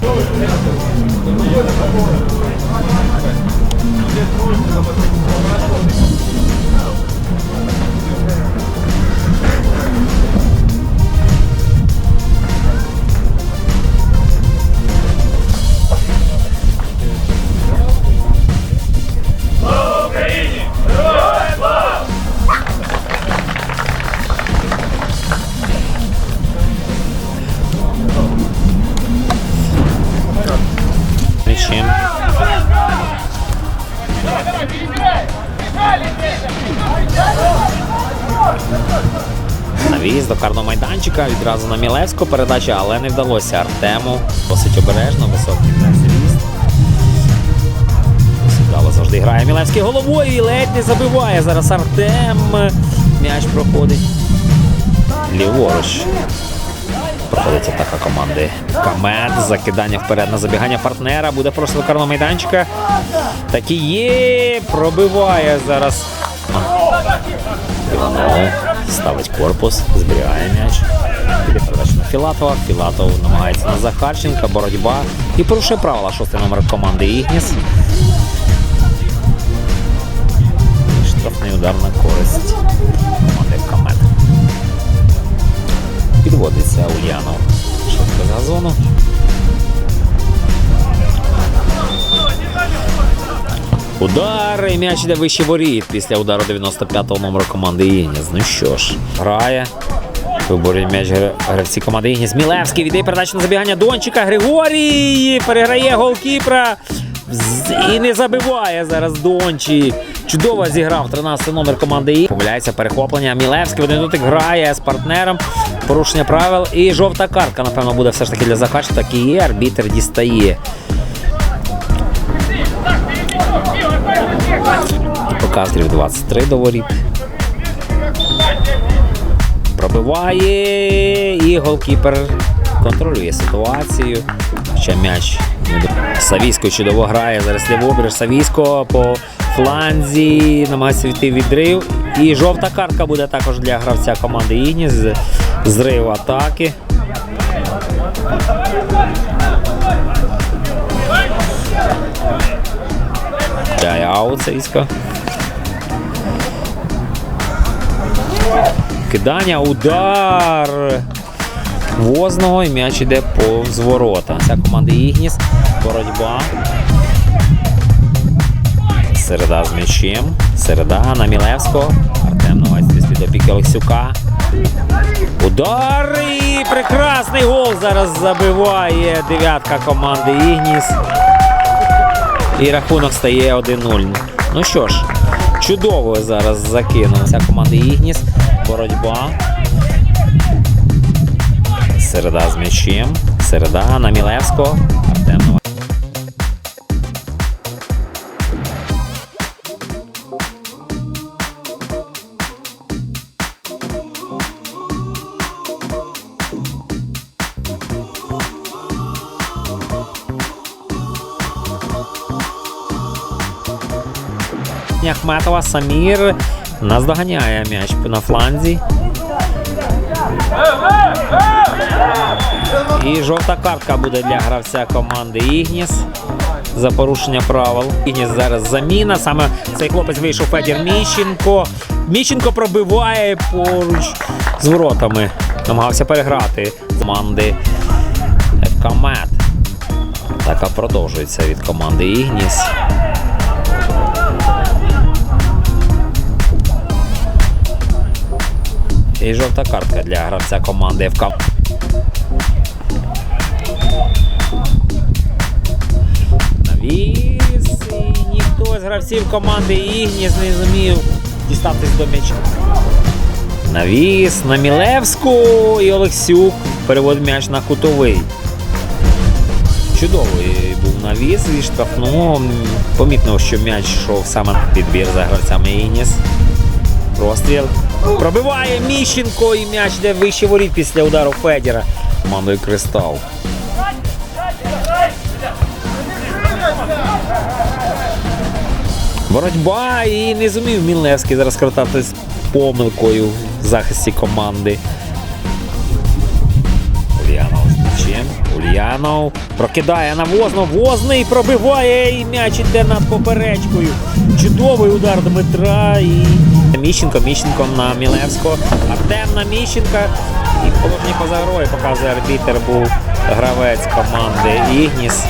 そうです。Навіз до карного майданчика, відразу на Мілевську передача, але не вдалося Артему. Досить обережно, високий зріст. Досить завжди грає Мілевський головою і ледь не забиває. Зараз Артем. М'яч проходить ліворуч. Проходить атака команди Камет. Закидання вперед на забігання партнера. Буде просто до карного майданчика. Так і є. Пробиває зараз. Іванов ставить корпус, зберігає м'яч. Передача на Філатова. Філатов намагається на Захарченка. Боротьба. І порушує правила шостий номер команди Ігніс. Штрафний удар на користь команди Камет. Підводиться Ульянов. Швидко з газону. Удар і м'яч йде вище воріт після удару 95-го номеру команди Ігніс. Ну що ж, грає. Виборює м'яч гравці команди Ігніс. Мілевський віддає передачу на забігання Дончика. Григорій переграє голкіпера. З- І не забиває зараз Дончик. Чудово зіграв 13 номер команди І. Помиляється перехоплення. Мілевський один дотик грає з партнером. Порушення правил. І жовта картка, напевно, буде все ж таки для Захарченка. Так і є. Арбітер дістає. Показтрів 23 до воріт. Пробиває і голкіпер контролює ситуацію. Ще м'яч. Савійсько чудово грає. Зараз лівобереж Савійсько по фланзі. Намагається війти відрив. І жовта картка буде також для гравця команди Ігніс. З- Зрив атаки. Чай аут Савійсько. Кидання, удар Возного і м'яч іде повз ворота. Ця команда Ігніс. Боротьба. Середа з м'ячем. Середа на Мілевського. Артем намагається з-під опіки Олексюка. Удар і прекрасний гол зараз забиває дев'ятка команди Ігніс. І рахунок стає 1-0. Ну що ж, чудово зараз закинув ця команда Ігніс. Боротьба. Середа з м'ячем. Середа на Мілевського. Артем. Ахметова наздоганяє м'яч на фланзі. І жовта картка буде для гравця команди Ігніс за порушення правил. Ігніс зараз заміна. Саме цей хлопець вийшов Федір Міщенко. Міщенко пробиває поруч з воротами. Намагався переграти команди ФК Мед. Атака продовжується від команди Ігніс. І жовта картка для гравця команди ФК. Навіс. І ніхто з гравців команди Ігніс не зумів дістатись до м'яча. Навіс на Мілевську і Олексюк переводить м'яч на кутовий. Чудовий був навіс від штрафного. Помітно, що м'яч йшов саме підбір за гравцями Ігніс. Простріл. Пробиває Міщенко і м'яч йде вище воріт після удару Федіра. Командою Кристал. Боротьба і не зумів Мілевський зараз скоротати з помилкою в захисті команди. Ульянов Чим? Ульянов прокидає на Вознов. Возний пробиває і м'яч іде над поперечкою. Чудовий удар Дмитра і Міщенко. Міщенко на Мілевського. Артем на Міщенка. І в положенні поза грою показує арбітер був гравець команди Ігніс.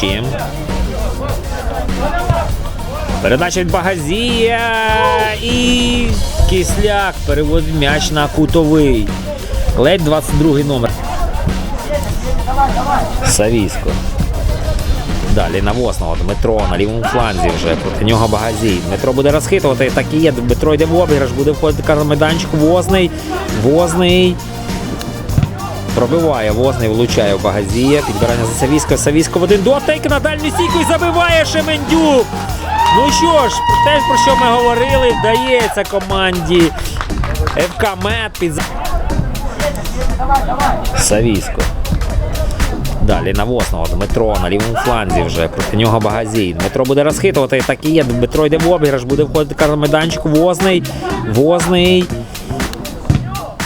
Чим? Передача від Багазія і Кисляк переводить м'яч на кутовий. Ледь 22 номер. Савісько. Далі на Восного. Дмитро на лівому фланзі вже. Проти нього Багазій. Дмитро буде розхитувати. Так і є. Дмитро йде в обіграш, буде входити карний майданчик. Возний. Возний. Пробиває Возний, влучає в Багазія. Підбирання за Савісько. Савісько в один дотик на дальню стійку і забиває Шемендюк. Ну що ж, те, про що ми говорили, вдається команді ФК Мед під Савісько. Далі на Дмитро на лівому фланзі вже. Проти нього Багазій. Дмитро буде розхитувати. Так і є. Дмитро йде в обіграш, буде входити майданчик. Возний. Возний.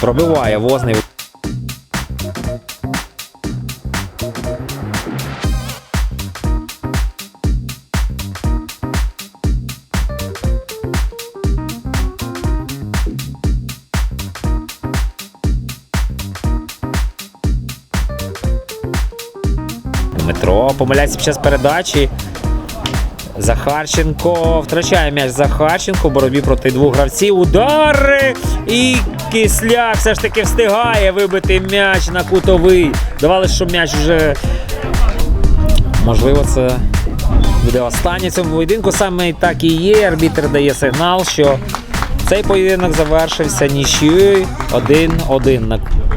Пробиває Возний. Дмитро помиляється під час передачі. Захарченко втрачає м'яч Захарченко в боротьбі проти двох гравців. Удари! І Кисляк все ж таки встигає вибити м'яч на кутовий. Давали, що м'яч вже. Можливо, це буде останнє цьому поєдинку. Саме так і є. Арбітр дає сигнал, що цей поєдинок завершився нічією 1-1 на